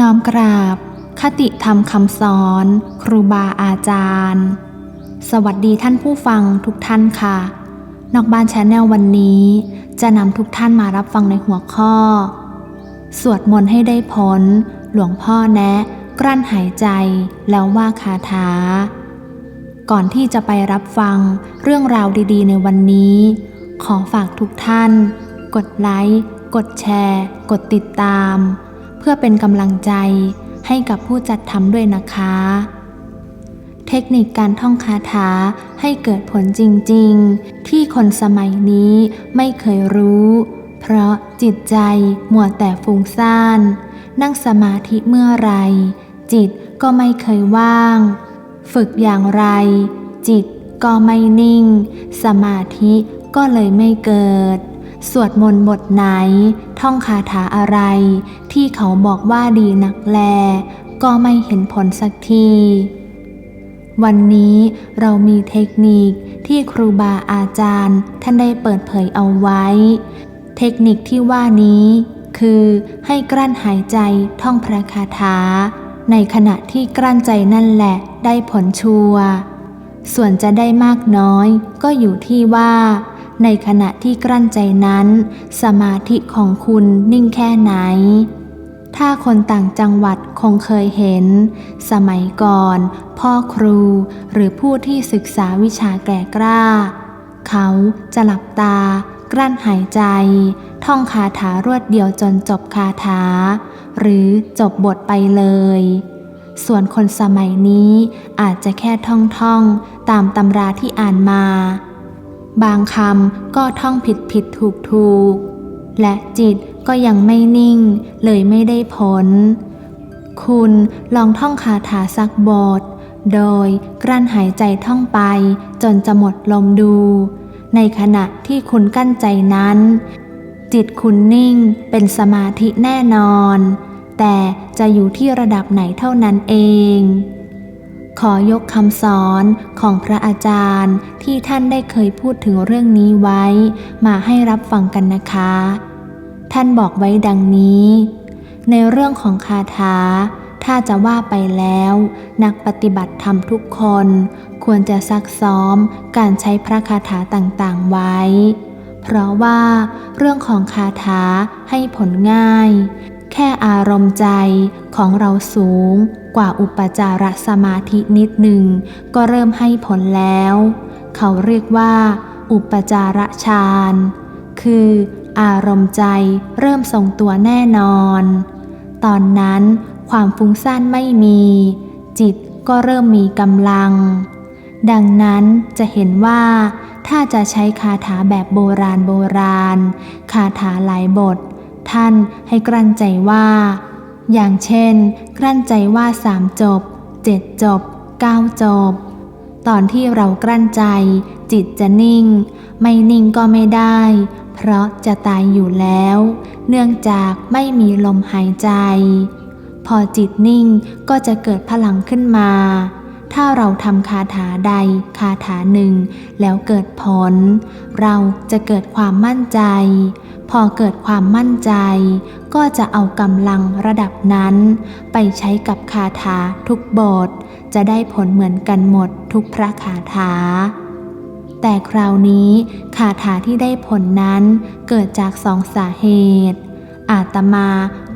น้อมกราบ คติธรรมคำสอน ครูบาอาจารย์ สวัสดีท่านผู้ฟังทุกท่านค่ะ นอกบ้านชาแนลวันนี้ จะนำทุกท่านมารับฟังในหัวข้อ สวดมนต์ให้ได้ผล หลวงพ่อแนะ กลั้นหายใจแล้วว่าคาถา ก่อนที่จะไปรับฟังเรื่องราวดีๆ ในวันนี้ ขอฝากทุกท่าน กดไลค์ กดแชร์ กดติดตาม พื่อเป็นกำลังใจให้กับผู้จัดทำด้วยนะคะ เทคนิคการท่องคาถาให้เกิดผลจริงๆ ที่คนสมัยนี้ไม่เคยรู้ เพราะจิตใจมัวแต่ฟุ้งซ่าน นั่งสมาธิเมื่อไร จิตก็ไม่เคยว่าง ฝึกอย่างไร จิตก็ไม่นิ่ง สมาธิก็เลยไม่เกิด สวดมนต์บทไหน ท่องคาถาอะไร ที่เขาบอกว่าดีนักแล ก็ไม่เห็นผลสักที วันนี้เรามีเทคนิคที่ครูบาอาจารย์ท่านได้เปิดเผยเอาไว้ เทคนิคที่ว่านี้คือให้กลั้นหายใจท่องพระคาถา ในขณะที่กลั้นใจนั่นแหละได้ผลชัวร์ส่วนจะได้มากน้อยก็อยู่ที่ว่า ในขณะที่กลั้นใจนั้น สมาธิของคุณนิ่งแค่ไหน ถ้าคนต่างจังหวัดคงเคยเห็น สมัยก่อน พ่อครูหรือผู้ที่ศึกษาวิชาแก่กล้า เขาจะหลับตา กลั้นหายใจ ท่องคาถารวดเดียวจนจบคาถา หรือจบบทไปเลยส่วนคนสมัยนี้อาจจะแค่ท่องท่องๆตามตำราที่อ่านมา บางคำก็ท่องผิดผิดถูกถูกและจิตก็ยังไม่นิ่ง เลยไม่ได้ผล คุณลองท่องคาถาสักบท โดยกลั้นหายใจท่องไปจนจะหมดลมดู ในขณะที่คุณกั้นใจนั้น จิตคุณนิ่งเป็นสมาธิแน่นอน แต่จะอยู่ที่ระดับไหนเท่านั้นเอง ขอยกคำสอนของพระอาจารย์ที่ท่านได้เคยพูดถึงเรื่องนี้ไว้ มาให้รับฟังกันนะคะ ท่านบอกไว้ดังนี้ ในเรื่องของคาถา ถ้าจะว่าไปแล้ว นักปฏิบัติธรรมทุกคน ควรจะซักซ้อมการใช้พระคาถาต่างๆไว้ เพราะว่าเรื่องของคาถาให้ผลง่าย แค่อารมณ์ใจของเราสูง กว่าอุปจารสมาธินิดหนึ่งก็เริ่มให้ผลแล้ว เขาเรียกว่า อุปจารฌานคืออารมณ์ใจเริ่มทรงตัวแน่นอน ตอนนั้นความฟุ้งซ่านไม่มี จิตก็เริ่มมีกำลัง ดังนั้นจะเห็นว่าถ้าจะใช้คาถาแบบโบราณโบราณ คาถาหลายบท ท่านให้กลั้นใจว่า อย่างเช่น กลั้นใจว่าสามจบเจ็ดจบเก้าจบ ตอนที่เรากลั้นใจ จิตจะนิ่ง ไม่นิ่งก็ไม่ได้ เพราะจะตายอยู่แล้ว เนื่องจากไม่มีลมหายใจ พอจิตนิ่งก็จะเกิดพลังขึ้นมา ถ้าเราทำคาถาใดคาถาหนึ่ง แล้วเกิดผล เราจะเกิดความมั่นใจ พอเกิดความมั่นใจ ก็จะเอากำลังระดับนั้น ไปใช้กับคาถาทุกบท จะได้ผลเหมือนกันหมดทุกพระคาถา แต่คราวนี้คาถาที่ได้ผลนั้นเกิดจากสองสาเหตุ อาตมา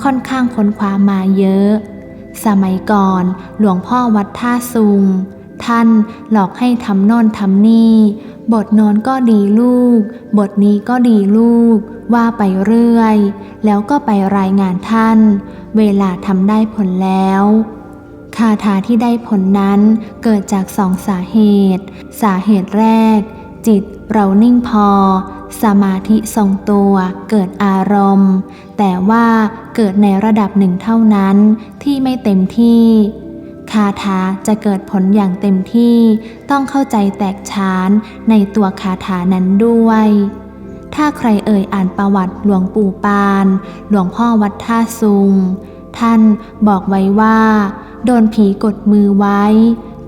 ค่อนข้างค้นคว้ามาเยอะ สมัยก่อนหลวงพ่อวัดท่าซุง ท่านหลอกให้ทำน่นทำนี่ บทน้นก็ดีลูก บทนี้ก็ดีลูก ว่าไปเรื่อย แล้วก็ไปรายงานท่าน เวลาทำได้ผลแล้วคาถาที่ได้ผลนั้นเกิดจากสองสาเหตุ สาเหตุแรก จิตเรานิ่งพอ สมาธิทรงตัวเกิดอารมณ์ แต่ว่าเกิดในระดับหนึ่งเท่านั้นที่ไม่เต็มที่ คาถาจะเกิดผลอย่างเต็มที่ ต้องเข้าใจแตกฉานในตัวคาถานั้นด้วย ถ้าใครเอ่ยอ่านประวัติหลวงปู่ปาน หลวงพ่อวัดท่าซุง ท่านบอกไว้ว่า โดนผีกดมือไว้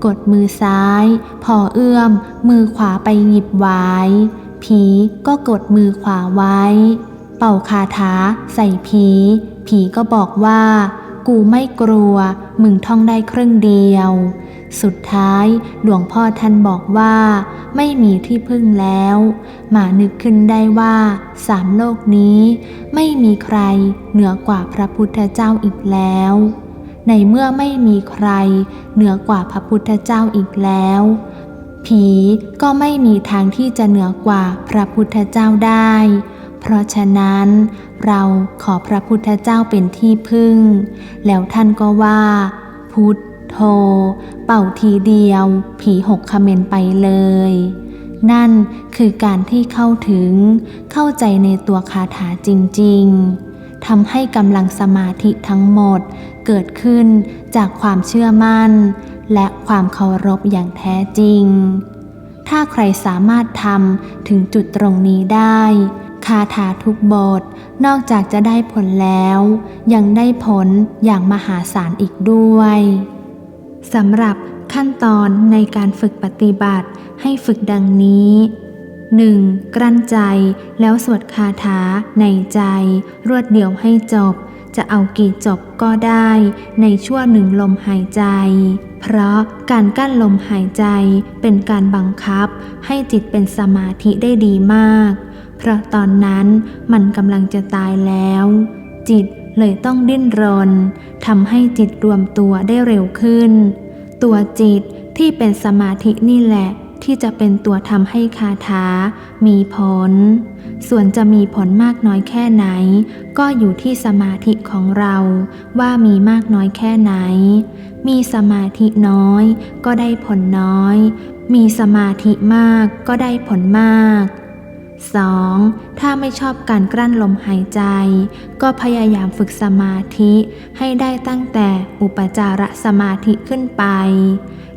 กดมือซ้าย พอเอื้อม มือขวาไปหยิบไว้ ผีก็กดมือขวาไว้ เป่าคาถาใส่ผี ผีก็บอกว่า กูไม่กลัว มึงท่องได้ครึ่งเดียว สุดท้ายหลวงพ่อท่านบอกว่า ไม่มีที่พึ่งแล้วมานึกขึ้นได้ว่าสามโลกนี้ ไม่มีใครเหนือกว่าพระพุทธเจ้าอีกแล้ว ในเมื่อไม่มีใคร เหนือกว่าพระพุทธเจ้าอีกแล้ว ผีก็ไม่มีทางที่จะเหนือกว่าพระพุทธเจ้าได้ เพราะฉะนั้นเราขอพระพุทธเจ้าเป็นที่พึ่ง แล้วท่านก็ว่า พุทโธ เป่าทีเดียว ผีหกคเมนไปเลย นั่นคือการที่เข้าถึงเข้าใจในตัวคาถาจริง ๆทำให้กำลังสมาธิทั้งหมดเกิดขึ้นจากความเชื่อมั่น และความเคารพอย่างแท้จริง ถ้าใครสามารถทำถึงจุดตรงนี้ได้าถาทุกบท นอกจากจะได้ผลแล้ว ยังได้ผลอย่างมหาศาลอีกด้วยสำหรับขั้นตอนในการฝึกปฏิบัติให้ฝึกดังนี้ 1. กลั้นใจแล้วสวดคาถาในใจ รวดเดียวให้จบ จะเอากี่จบก็ได้ในชั่วหนึ่งลมหายใจ เพราะการกั้นลมหายใจเป็นการบังคับให้จิตเป็นสมาธิได้ดีมาก เพราะตอนนั้นมันกำลังจะตายแล้ว จิตเลยต้องดิ้นรนทำให้จิตรวมตัวได้เร็วขึ้น ตัวจิตที่เป็นสมาธินี่แหละ ที่จะเป็นตัวทำให้คาถา มีผล ส่วนจะมีผลมากน้อยแค่ไหน ก็อยู่ที่สมาธิของเราว่ามีมากน้อยแค่ไหน มีสมาธิน้อย ก็ได้ผลน้อย มีสมาธิมากก็ได้ผลมาก 2. ถ้าไม่ชอบการกลั้นลมหายใจ ก็พยายามฝึกสมาธิให้ได้ตั้งแต่อุปจารสมาธิขึ้นไป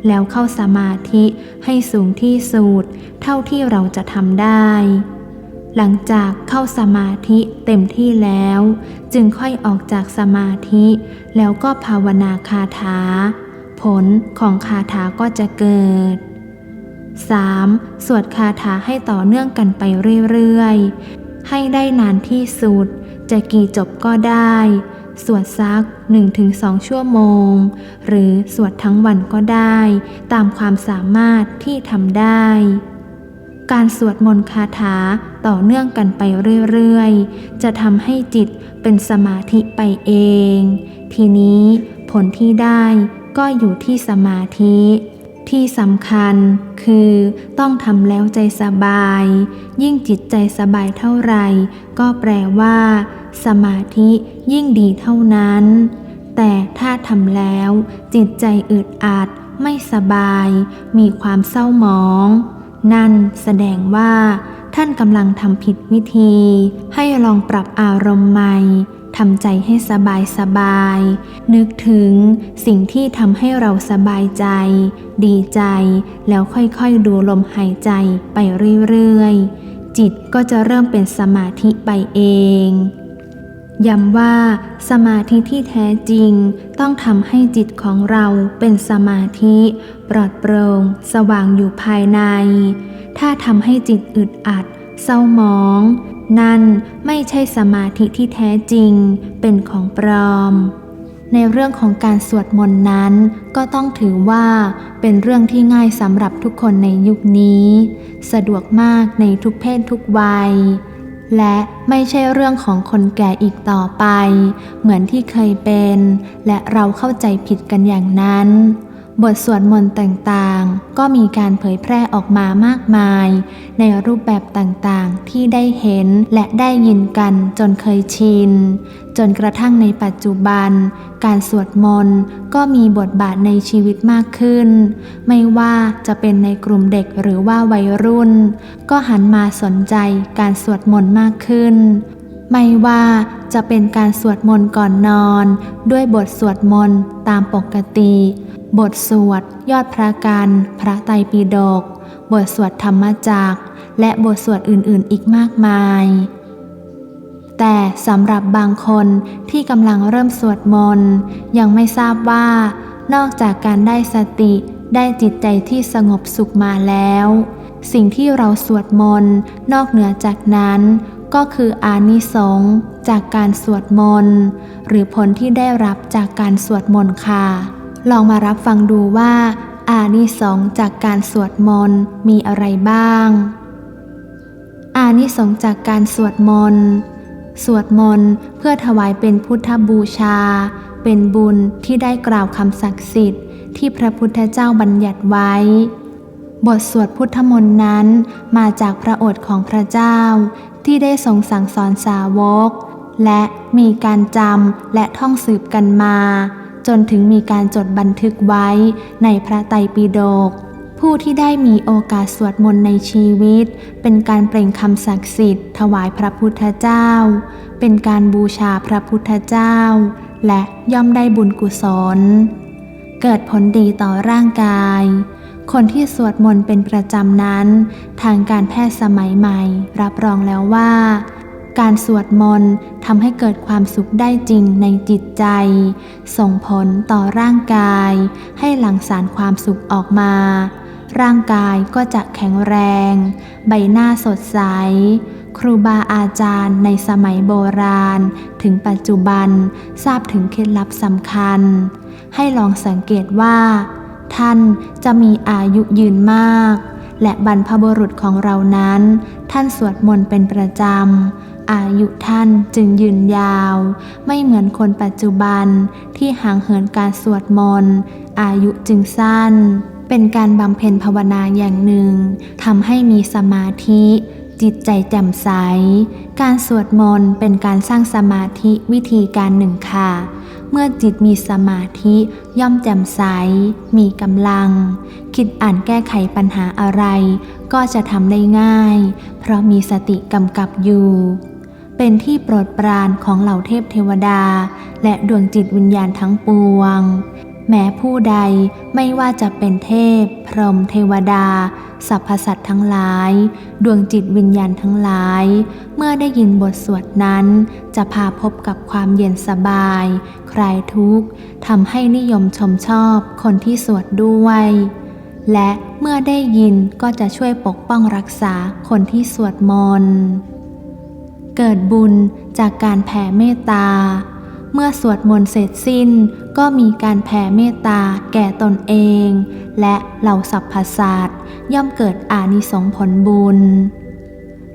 แล้วเข้าสมาธิให้สูงที่สุดเท่าที่เราจะทำได้ หลังจากเข้าสมาธิเต็มที่แล้ว จึงค่อยออกจากสมาธิแล้วก็ภาวนาคาถา ผลของคาถาก็จะเกิด 3. สวดคาถาให้ต่อเนื่องกันไปเรื่อยๆ ให้ได้นานที่สุด จะกี่จบก็ได้ สวดซัก 1-2 ชั่วโมง หรือสวดทั้งวันก็ได้ ตามความสามารถที่ทำได้ การสวดมนต์คาถาต่อเนื่องกันไปเรื่อยๆ จะทำให้จิตเป็นสมาธิไปเอง ทีนี้ผลที่ได้ก็อยู่ที่สมาธิ ที่สำคัญคือต้องทำแล้วใจสบาย ยิ่งจิตใจสบายเท่าไหร่ ก็แปลว่า สมาธิยิ่งดีเท่านั้น แต่ถ้าทำแล้ว จิตใจอึดอัดไม่สบาย มีความเศร้าหมอง นั่นแสดงว่า ท่านกำลังทำผิดวิธี ให้ลองปรับอารมณ์ใหม่ ทำใจให้สบายสบาย นึกถึงสิ่งที่ทำให้เราสบายใจ ดีใจ แล้วค่อยๆดูลมหายใจไปเรื่อยๆ จิตก็จะเริ่มเป็นสมาธิไปเองย้ำว่าสมาธิที่แท้จริงต้องทำให้จิตของเราเป็นสมาธิ ปลอดโปร่งสว่างอยู่ภายใน ถ้าทำให้จิตอึดอัด เศร้าหมอง นั่นไม่ใช่สมาธิที่แท้จริง เป็นของปลอม ในเรื่องของการสวดมนต์นั้น ก็ต้องถือว่าเป็นเรื่องที่ง่ายสำหรับทุกคนในยุคนี้ สะดวกมากในทุกเพศทุกวัย และไม่ใช่เรื่องของคนแก่อีกต่อไป เหมือนที่เคยเป็น และเราเข้าใจผิดกันอย่างนั้น บทสวดมนต์ต่างๆ ก็มีการเผยแพร่ออกมามากมาย ในรูปแบบต่างๆ ที่ได้เห็นและได้ยินกันจนเคยชิน จนกระทั่งในปัจจุบัน การสวดมนต์ก็มีบทบาทในชีวิตมากขึ้น ไม่ว่าจะเป็นในกลุ่มเด็กหรือว่าวัยรุ่น ก็หันมาสนใจการสวดมนต์มากขึ้นไม่ว่าจะเป็นการสวดมนต์ก่อนนอน ด้วยบทสวดมนต์ตามปกติ บทสวด ยอดพระกัน พระไตรปิฎกบทสวดธรรมจักรและบทสวดอื่นๆอีกมากมาย แต่สำหรับบางคนที่กำลังเริ่มสวดมนต์ยังไม่ทราบว่า นอกจากการได้สติได้จิตใจที่สงบสุขมาแล้ว สิ่งที่เราสวดมนต์นอกเหนือจากนั้น ก็คืออานิสงส์จากการสวดมนต์หรือผลที่ได้รับจากการสวดมนต์ค่ะ ลองมารับฟังดูว่า อานิสงส์จากการสวดมนต์มีอะไรบ้าง อานิสงส์จากการสวดมนต์สวดมนต์เพื่อถวายเป็นพุทธบูชา เป็นบุญที่ได้กล่าวคำศักดิ์สิทธิ์ที่พระพุทธเจ้าบัญญัติไว้ บทสวดพุทธมนต์นั้นมาจากพระโอษฐ์ของพระเจ้า ที่ได้ทรงสั่งสอนสาวก และมีการจำและท่องสืบกันมา จนถึงมีการจดบันทึกไว้ในพระไตรปิฎกผู้ที่ได้มีโอกาสสวดมนต์ในชีวิต เป็นการเปล่งคำศักดิ์สิทธิ์ถวายพระพุทธเจ้า เป็นการบูชาพระพุทธเจ้า และย่อมได้บุญกุศล เกิดผลดีต่อร่างกาย คนที่สวดมนต์เป็นประจำนั้น ทางการแพทย์สมัยใหม่ รับรองแล้วว่า การสวดมนต์ทำให้เกิดความสุขได้จริงในจิตใจ ส่งผลต่อร่างกาย ให้หลั่งสารความสุขออกมา ร่างกายก็จะแข็งแรง ใบหน้าสดใส ครูบาอาจารย์ในสมัยโบราณ ถึงปัจจุบันทราบถึงเคล็ดลับสำคัญ ให้ลองสังเกตว่า ท่านจะมีอายุยืนมากและบรรพบุรุษของเรานั้น ท่านสวดมนต์เป็นประจำ อายุท่านจึงยืนยาว ไม่เหมือนคนปัจจุบันที่ห่างเหินการสวดมนต์อายุจึงสั้น เป็นการบำเพ็ญภาวนาอย่างหนึ่งทำให้มีสมาธิจิตใจแจ่มใส การสวดมนต์เป็นการสร้างสมาธิวิธีการหนึ่งค่ะ เมื่อจิตมีสมาธิย่อมแจ่มใส มีกำลัง คิดอ่านแก้ไขปัญหาอะไร ก็จะทำได้ง่าย เพราะมีสติกำกับอยู่ เป็นที่โปรดปรานของเหล่าเทพเทวดา และดวงจิตวิญญาณทั้งปวง แม้ผู้ใดไม่ว่าจะเป็นเทพ พรหมเทวดาสรรพสัตว์ทั้งหลาย ดวงจิตวิญญาณทั้งหลาย เมื่อได้ยินบทสวดนั้น จะพาพบกับความเย็นสบาย คลายทุกข์ทำให้นิยมชมชอบคนที่สวดด้วย และเมื่อได้ยินก็จะช่วยปกป้องรักษาคนที่สวดมนต์ เกิดบุญจากการแผ่เมตตา เมื่อสวดมนต์เสร็จสิ้นก็มีการแผ่เมตตาแก่ตนเอง และเหล่าสรรพสัตว์ย่อมเกิดอานิสงส์ผลบุญ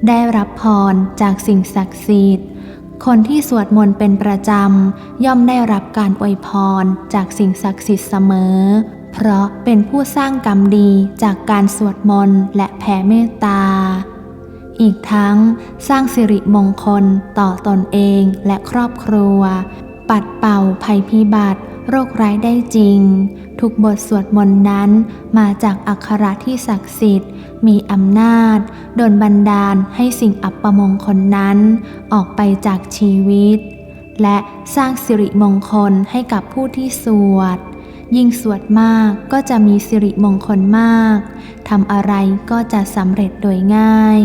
ได้รับพรจากสิ่งศักดิ์สิทธิ์ คนที่สวดมนต์เป็นประจำ ย่อมได้รับการอวยพรจากสิ่งศักดิ์สิทธิ์เสมอ เพราะเป็นผู้สร้างกรรมดีจากการสวดมนต์และแผ่เมตตา อีกทั้งสร้างสิริมงคลต่อตนเองและครอบครัว ปัดเป่าภัยพิบัติ โรคร้ายได้จริง ทุกบทสวดมนต์นั้นมาจากอักขระที่ศักดิ์สิทธิ์ มีอำนาจดลบันดาลให้สิ่งอัปมงคลนั้น ออกไปจากชีวิต และสร้างสิริมงคลให้กับผู้ที่สวดยิ่งสวดมากก็จะมีสิริมงคลมาก ทำอะไรก็จะสำเร็จโดยง่าย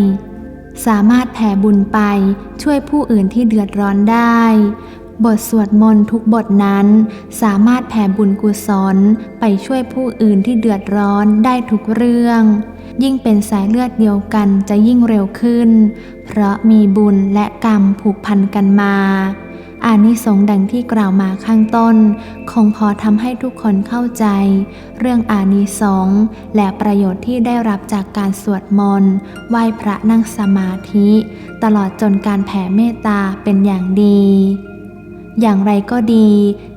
สามารถแผ่บุญไปช่วยผู้อื่นที่เดือดร้อนได้ บทสวดมนต์ทุกบทนั้นสามารถแผ่บุญกุศลไปช่วยผู้อื่นที่เดือดร้อนได้ทุกเรื่อง ยิ่งเป็นสายเลือดเดียวกันจะยิ่งเร็วขึ้น เพราะมีบุญและกรรมผูกพันกันมา อานิสงส์ดังที่กล่าวมาข้างต้น คงพอทำให้ทุกคนเข้าใจ เรื่องอานิสงส์และประโยชน์ที่ได้รับจากการสวดมนต์ไหว้พระนั่งสมาธิ ตลอดจนการแผ่เมตตาเป็นอย่างดี อย่างไรก็ดี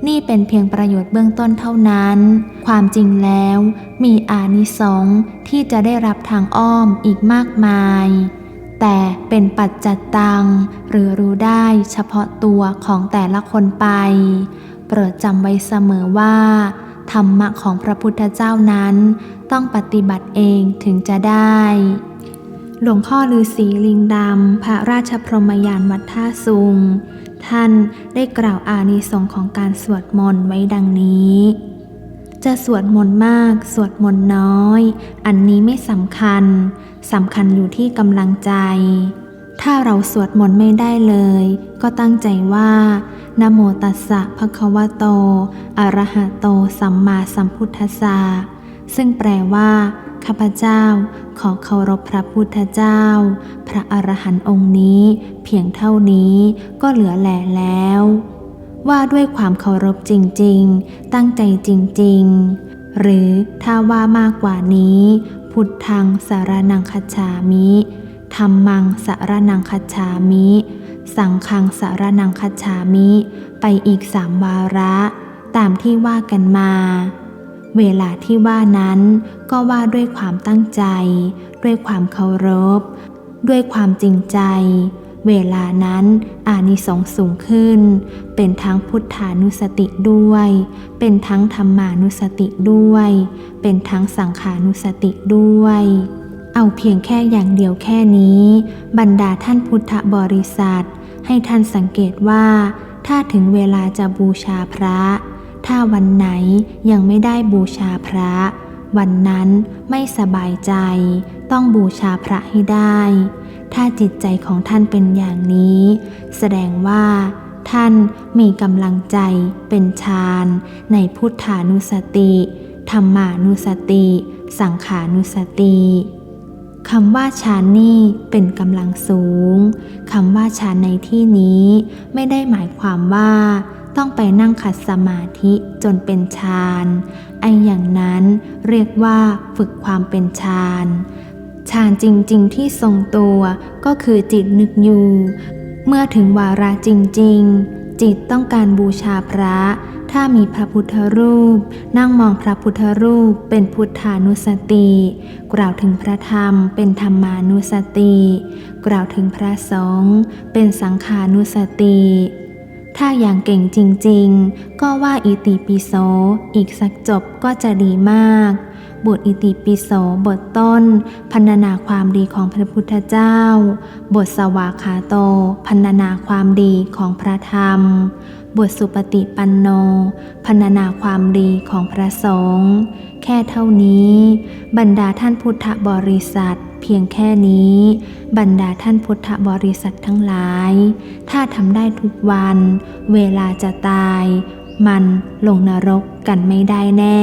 นี่เป็นเพียงประโยชน์เบื้องต้นเท่านั้น ความจริงแล้ว มีอานิสงส์ที่จะได้รับทางอ้อมอีกมากมาย แต่เป็นปัจจัตตัง หรือรู้ได้เฉพาะตัวของแต่ละคนไป โปรดจำไว้เสมอว่า ธรรมะของพระพุทธเจ้านั้น ต้องปฏิบัติเองถึงจะได้ หลวงพ่อฤาษีลิงดำ พระราชพรหมยานวัดท่าซุง ท่านได้กล่าวอานิสงส์ของการสวดมนต์ไว้ดังนี้จะสวดมนต์มาก สวดมนต์น้อย อันนี้ไม่สำคัญ สำคัญอยู่ที่กำลังใจ ถ้าเราสวดมนต์ไม่ได้เลย ก็ตั้งใจว่านะโมตัสสะภะคะวะโต อะระหะโต สัมมาสัมพุทธัสสะ ซึ่งแปลว่า ข้าพเจ้า ขอเคารพพระพุทธเจ้า พระอรหันต์องค์นี้ เพียงเท่านี้ก็เหลือแหล่แล้ว ว่าด้วยความเคารพจริง ๆ ตั้งใจจริง ๆ หรือถ้าว่ามากกว่านี้ พุทธังสารนังคัจฉามิธรรมังสารนังคัจฉามิ สังฆังสารนังคัจฉามิ ไปอีกสามวาระ ตามที่ว่ากันมา เวลาที่ว่านั้นก็ว่าด้วยความตั้งใจ ด้วยความเคารพ ด้วยความจริงใจ เวลานั้นอานิสงส์สูงขึ้น เป็นทั้งพุทธานุสติด้วย เป็นทั้งธรรมานุสติด้วย เป็นทั้งสังขานุสติด้วย เอาเพียงแค่อย่างเดียวแค่นี้ บรรดาท่านพุทธบริษัท ให้ท่านสังเกตว่า ถ้าถึงเวลาจะบูชาพระ ถ้าวันไหนยังไม่ได้บูชาพระ วันนั้นไม่สบายใจ ต้องบูชาพระให้ได้ ถ้าจิตใจของท่านเป็นอย่างนี้ แสดงว่าท่านมีกำลังใจเป็นฌานในพุทธานุสติธรรมานุสติ สังขานุสติคำว่าฌานนี่เป็นกำลังสูงคำว่าฌานในที่นี้ไม่ได้หมายความว่าต้องไปนั่งขัดสมาธิจนเป็นฌานไออย่างนั้นเรียกว่าฝึกความเป็นฌาน ฌานจริง ๆ ที่ทรงตัวก็คือจิตนึกอยู่ เมื่อถึงวาระจริง ๆ จิตต้องการบูชาพระ ถ้ามีพระพุทธรูป นั่งมองพระพุทธรูปเป็นพุทธานุสติ กล่าวถึงพระธรรมเป็นธรรมานุสติ กล่าวถึงพระสงฆ์เป็นสังขานุสติถ้าอย่างเก่งจริงๆ ก็ว่าอิติปิโส อีกสักจบก็จะดีมาก บทอิติปิโสบทต้นพรรณนาความดีของพระพุทธเจ้า บทสวากขาโตพรรณนาความดีของพระธรรม บทสุปฏิปันโนพรรณนาความดีของพระสงฆ์แค่เท่านี้ บรรดาท่านพุทธบริษัทเพียงแค่นี้ บรรดาท่านพุทธบริษัททั้งหลาย ถ้าทำได้ทุกวัน เวลาจะตาย มันลงนรกกันไม่ได้แน่